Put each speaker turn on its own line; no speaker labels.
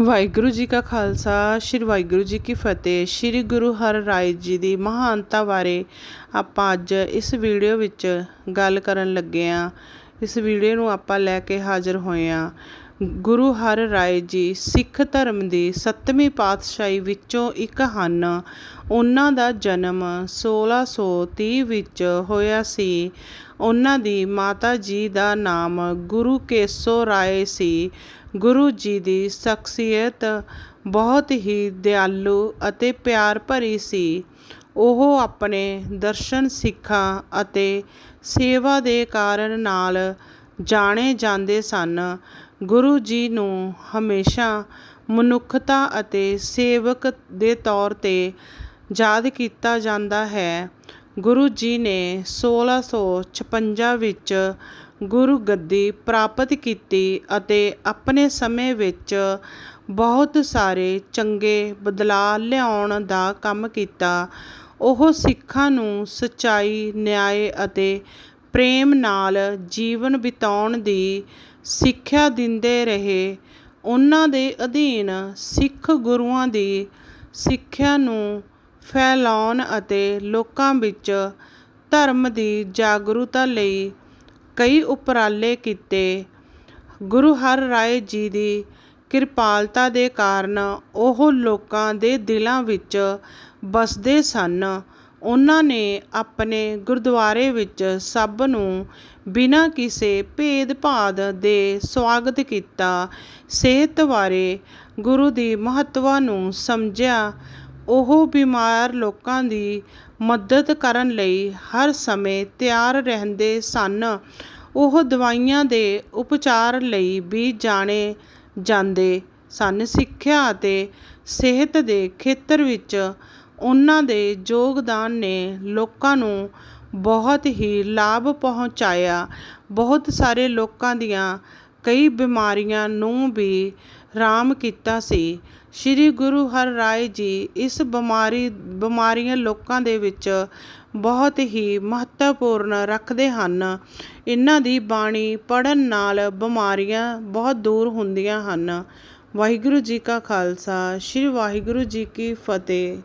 ਵਾਹਿਗੁਰੂ ਜੀ ਕਾ ਖਾਲਸਾ, ਸ੍ਰੀ ਵਾਹਿਗੁਰੂ ਜੀ ਕੀ ਫਤਿਹ। ਸ੍ਰੀ ਗੁਰੂ ਹਰਿਰਾਏ ਜੀ ਦੀ ਮਹਾਨਤਾ ਬਾਰੇ ਆਪਾਂ ਅੱਜ ਇਸ ਵੀਡੀਓ ਵਿੱਚ ਗੱਲ ਕਰਨ ਲੱਗੇ ਆਂ। ਇਸ ਵੀਡੀਓ ਨੂੰ ਆਪਾਂ ਲੈ ਕੇ ਹਾਜ਼ਰ ਹੋਏ ਆਂ। ਗੁਰੂ ਹਰਿਰਾਏ ਜੀ ਸਿੱਖ ਧਰਮ ਦੀ ਸੱਤਵੀਂ ਪਾਤਸ਼ਾਹੀ ਵਿੱਚੋਂ ਇੱਕ ਹਨ। ਉਹਨਾਂ ਦਾ ਜਨਮ 1630 ਵਿੱਚ ਹੋਇਆ ਸੀ। ਉਹਨਾਂ ਦੀ ਮਾਤਾ ਜੀ ਦਾ ਨਾਮ ਗੁਰੂ ਕੇਸੋ ਰਾਏ ਸੀ। ਗੁਰੂ ਜੀ ਦੀ ਸ਼ਖਸੀਅਤ ਬਹੁਤ ਹੀ ਦਿਆਲੂ ਅਤੇ ਪਿਆਰ ਭਰੀ ਸੀ। ਉਹ ਆਪਣੇ ਦਰਸ਼ਨ ਸਿੱਖਾਂ ਅਤੇ ਸੇਵਾ ਦੇ ਕਾਰਨ ਨਾਲ ਜਾਣੇ ਜਾਂਦੇ ਸਨ। ਗੁਰੂ ਜੀ ਨੂੰ ਹਮੇਸ਼ਾ ਮਨੁੱਖਤਾ ਅਤੇ ਸੇਵਕ ਦੇ ਤੌਰ 'ਤੇ ਯਾਦ ਕੀਤਾ ਜਾਂਦਾ ਹੈ। ਗੁਰੂ ਜੀ ਨੇ 1656 ਵਿੱਚ ਗੁਰੂ ਗੱਦੀ ਪ੍ਰਾਪਤ ਕੀਤੀ ਅਤੇ ਆਪਣੇ ਸਮੇਂ ਵਿੱਚ ਬਹੁਤ ਸਾਰੇ ਚੰਗੇ ਬਦਲਾਅ ਲਿਆਉਣ ਦਾ ਕੰਮ ਕੀਤਾ। ਉਹ ਸਿੱਖਾਂ ਨੂੰ ਸੱਚਾਈ, ਨਿਆਂ ਅਤੇ ਪ੍ਰੇਮ ਨਾਲ ਜੀਵਨ ਬਿਤਾਉਣ ਦੀ ਸਿੱਖਿਆ ਦਿੰਦੇ ਰਹੇ। ਉਹਨਾਂ ਦੇ ਅਧੀਨ ਸਿੱਖ ਗੁਰੂਆਂ ਦੀ ਸਿੱਖਿਆ ਨੂੰ ਫੈਲਾਉਣ ਅਤੇ ਲੋਕਾਂ ਵਿੱਚ ਧਰਮ ਦੀ ਜਾਗਰੂਕਤਾ ਲਈ ਕਈ ਉਪਰਾਲੇ ਕੀਤੇ। ਗੁਰੂ ਹਰਿਰਾਏ ਜੀ ਦੀ ਕਿਰਪਾਲਤਾ ਦੇ ਕਾਰਨ ਉਹ ਲੋਕਾਂ ਦੇ ਦਿਲਾਂ ਵਿੱਚ ਵਸਦੇ ਸਨ। ਉਹਨਾਂ ਨੇ ਆਪਣੇ ਗੁਰਦੁਆਰੇ ਵਿੱਚ ਸਭ ਨੂੰ ਬਿਨਾਂ ਕਿਸੇ ਭੇਦਭਾਦ ਦੇ ਸਵਾਗਤ ਕੀਤਾ। ਸਿਹਤ ਬਾਰੇ ਗੁਰੂ ਦੀ ਮਹੱਤਤਾ ਨੂੰ ਸਮਝਿਆ, ਉਹ ਬਿਮਾਰ ਲੋਕਾਂ ਦੀ ਮਦਦ ਕਰਨ ਲਈ ਹਰ ਸਮੇਂ ਤਿਆਰ ਰਹਿੰਦੇ ਸਨ। ਉਹ ਦਵਾਈਆਂ ਦੇ ਉਪਚਾਰ ਲਈ ਵੀ ਜਾਣੇ ਜਾਂਦੇ ਸਨ। ਸਿੱਖਿਆ ਅਤੇ ਸਿਹਤ ਦੇ ਖੇਤਰ ਵਿੱਚ ਉਹਨਾਂ ਦੇ ਯੋਗਦਾਨ ਨੇ ਲੋਕਾਂ ਨੂੰ ਬਹੁਤ ਹੀ ਲਾਭ ਪਹੁੰਚਾਇਆ। ਬਹੁਤ ਸਾਰੇ ਲੋਕਾਂ ਦੀਆਂ ਕਈ ਬਿਮਾਰੀਆਂ ਨੂੰ ਵੀ ਰਾਮ ਕੀਤਾ ਸੀ। ਸ੍ਰੀ ਗੁਰੂ ਹਰ ਰਾਏ ਜੀ ਇਸ ਬਿਮਾਰੀ, ਬਿਮਾਰੀਆਂ ਲੋਕਾਂ ਦੇ ਵਿੱਚ ਬਹੁਤ ਹੀ ਮਹੱਤਵਪੂਰਨ ਰੱਖਦੇ ਹਨ। ਇਹਨਾਂ ਦੀ ਬਾਣੀ ਪੜਨ ਨਾਲ ਬਿਮਾਰੀਆਂ ਬਹੁਤ ਦੂਰ ਹੁੰਦੀਆਂ ਹਨ। ਵਾਹਿਗੁਰੂ ਜੀ ਕਾ ਖਾਲਸਾ, ਸ੍ਰੀ ਵਾਹਿਗੁਰੂ ਜੀ ਕੀ ਫਤਿਹ।